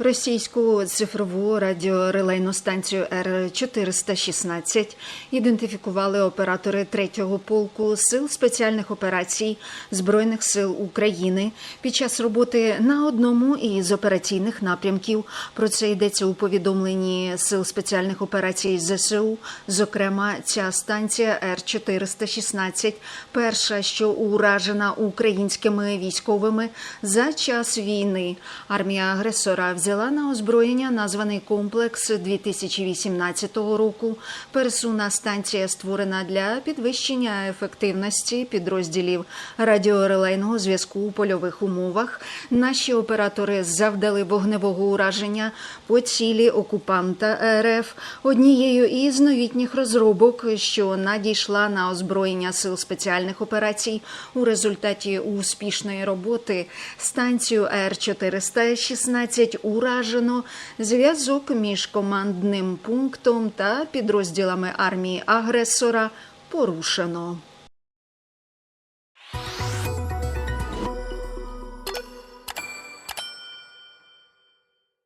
Російську цифрову радіорелейну станцію Р-416 ідентифікували оператори 3-го полку Сил спеціальних операцій Збройних сил України під час роботи на одному із операційних напрямків. Про це йдеться у повідомленні Сил спеціальних операцій ЗСУ. Зокрема, ця станція Р-416 перша, що уражена українськими військовими за час війни. Армія агресора взяла на озброєння названий комплекс 2018 року. Пересувна станція створена для підвищення ефективності підрозділів радіорелейного зв'язку у польових умовах. Наші оператори завдали вогневого ураження по цілі окупанта РФ однією із новітніх розробок, що надійшла на озброєння сил спеціальних операцій у результаті успішної роботи. Станцію Р-416 уражено. Зв'язок між командним пунктом та підрозділами армії агресора порушено.